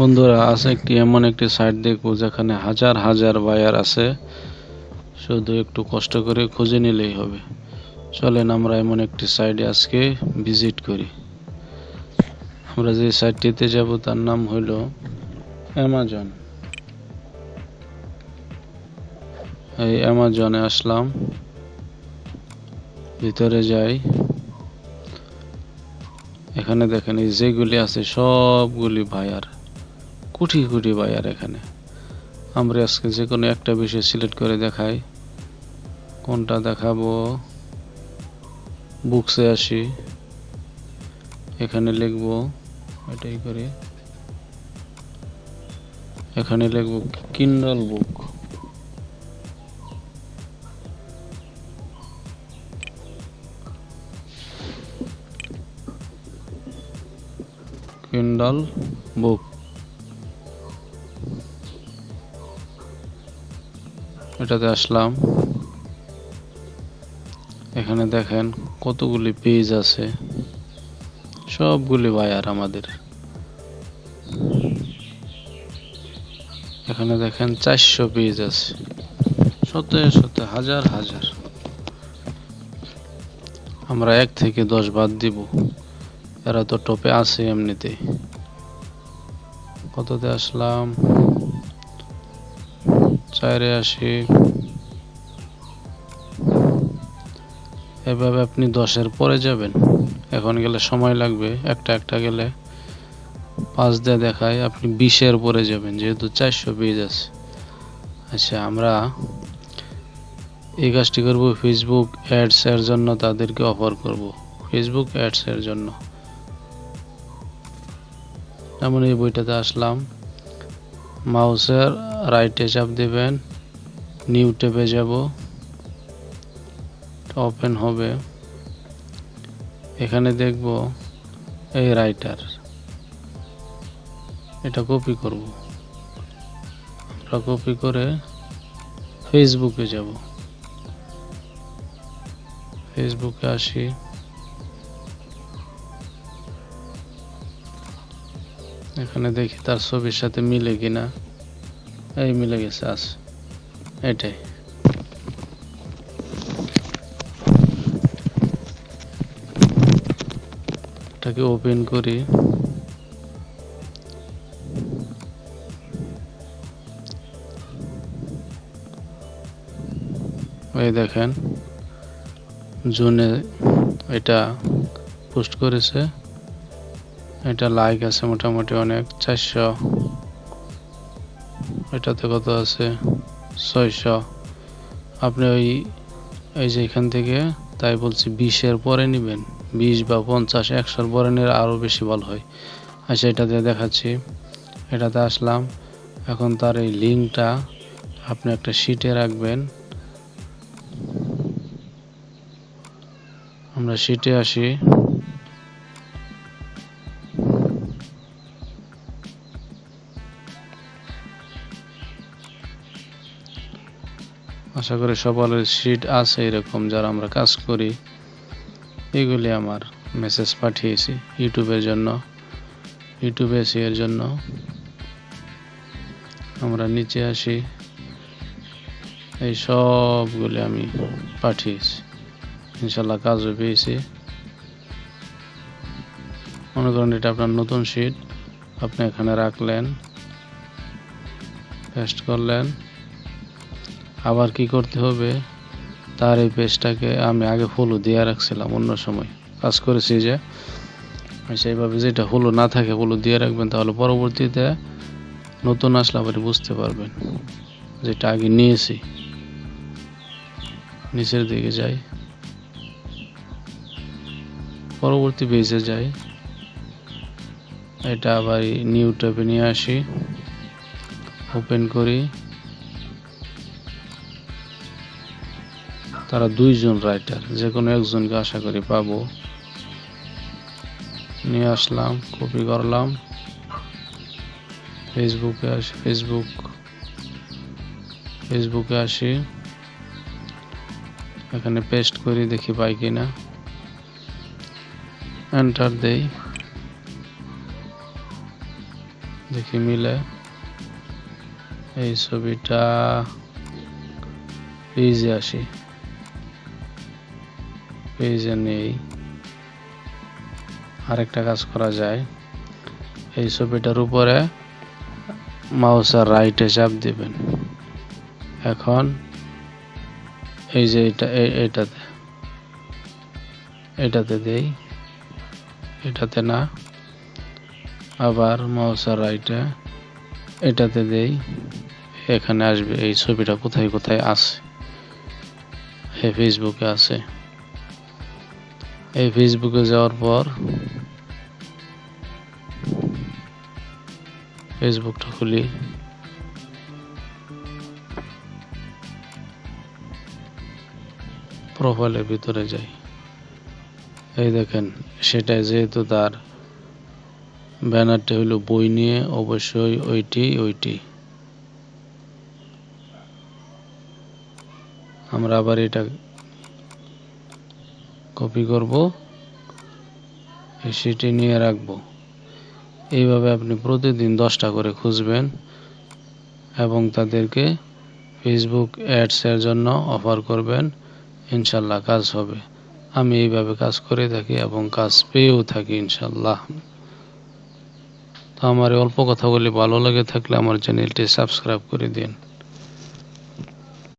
বন্ধুরা, আছে একটি এমন একটি সাইট দেখব যেখানে হাজার হাজার বায়ার আছে। শুধু একটু কষ্ট করে খুঁজে নিলেই হবে। চলেন আমরা এমন একটি সাইটে আজকে ভিজিট করি। আমরা যে সাইটটিতে যাব, তার নাম হইল অ্যামাজন এই অ্যামাজনে আসলাম। ভিতরে যাই। এখানে দেখেন এই যেগুলি আছে, সবগুলি বায়ার কোটি কোটি বায়ার এখানে। আমরা আজকে যে কোনো একটা বিষয় সিলেক্ট করে দেখাই। কোনটা দেখাবো? বুকসে আসি। এখানে লিখব, এটাই করে। এখানে লিখব কিন্ডল বুক কিন্ডল বুক এটাতে আসলাম। এখানে দেখেন কতগুলি পেজ আছে। সবগুলি বায়ার আমাদের। এখানে দেখেন চারশো পেজ আছে। শত শত হাজার হাজার। আমরা এক থেকে দশ বাদ দিব। এরা তো টপে আছে এমনিতে কততে আসলাম? চারে আসি। এভাবে আপনি দশের পরে যাবেন। এখন গেলে সময় লাগবে, একটা একটা গেলে পাঁচ দিয়ে দেখায় আপনি বিশের পরে যাবেন, যেহেতু চারশো পেজ আছে। আচ্ছা আমরা এই কাজটি করব ফেসবুক অ্যাডস এর জন্য তাদেরকে অফার করব। ফেসবুক অ্যাডস এর জন্য। যেমন এই বইটাতে আসলাম, মাউসের রাইটে চাপ দেবেন নিউ ট্যাবে যাব ওপেন হবে। এখানে দেখব এই রাইটার এটা কপি করব। আমরা কপি করে ফেসবুকে যাব। ফেসবুকে আসি। এখানে দেখি তার ছবির সাথে মিলে কিনা। এই মিলে গেছে আছে এটাই। এটাকে ওপেন করি। এই দেখেন, জুনে এটা পোস্ট করেছে। এটা লাইক আছে মোটামুটি অনেক, চারশো এটাতে কত আছে? ছয়শো। আপনি ওই, এই যে এখান থেকে, তাই বলছি বিশের পরে নেবেন। বিশ বা পঞ্চাশ, একশোর পরে নিলে আরও বেশি ভালো হয়। আচ্ছা এটাতে দেখাচ্ছি। এটাতে আসলাম। এখন তার এই লিঙ্কটা আপনি একটা শিটে রাখবেন। আমরা শিটে আসি। আশা করি সবার শিট আছে এরকম যারা আমরা কাজ করি। এগুলি আমার মেসেজ পাঠিয়েছি ইউটিউবের জন্য, ইউটিউবে এর জন্য। আমরা নিচে আসি। এই সবগুলি আমি পাঠিয়েছি। ইনশাল্লাহ কাজও পেয়েছি। মনে করেন এটা আপনার নতুন শিট আপনি এখানে রাখলেন পেস্ট করলেন। আবার কি করতে হবে? তার এই পেজটাকে আমি আগে ফলো দিয়ে রাখছিলাম অন্য সময়। কাজ করেছি যে সেইভাবে যেটা হলো না থাকে হলো দিয়ে রাখবেন, তাহলে পরবর্তীতে নতুন আসলে আবার বুঝতে পারবেন যেটা আগে নিয়েছি। নিচের দিকে যাই। পরবর্তী পেজে যাই। এটা আবার নিউ ট্যাবে নিয়ে আসি। ওপেন করি। তারা দুইজন রাইটার যে কোনো একজনকে আশা করি পাবো। নিয়ে আসলাম, কপি করলাম। ফেসবুকে আসি, ফেসবুক, ফেসবুকে আসি। এখানে পেস্ট করি, দেখি পাই কিনা। এন্টার দেই। দেখি মিলে। এই ছবিটা পেজে আসি। পেজে নেই। আরেকটা কাজ করা যায়। এই ছবিটার উপরে মাউসের রাইটে চাপ দিবেন। এখন এই যে এটা এটাতে এটাতে দেই, এটাতে না। আবার মাউসের রাইটে এটাতে দেই। এখানে আসবে, এই ছবিটা কোথায় কোথায় আছে? এই ফেসবুকে আছে। এই ফেসবুকে যাওয়ার পর ফেসবুকটা খুলি। প্রোফাইলের ভিতরে যাই। এই দেখেন, সেটা যেহেতু তার ব্যানারটা হলো বই নিয়ে, অবশ্যই ওইটি ওইটি। আমরা আবার এটা কপি করব সেটি নিয়ে রাখব। এইভাবে আপনি প্রতিদিন দশটা করে খুঁজবেন এবং তাদেরকে ফেসবুক অ্যাডসের জন্য অফার করবেন। ইনশাল্লাহ কাজ হবে। আমি এইভাবে কাজ করে থাকি এবং কাজ পেয়েও থাকি ইনশাল্লাহ। তো আমার অল্প কথাগুলি ভালো লেগে থাকলে আমার চ্যানেলটি সাবস্ক্রাইব করে দিন।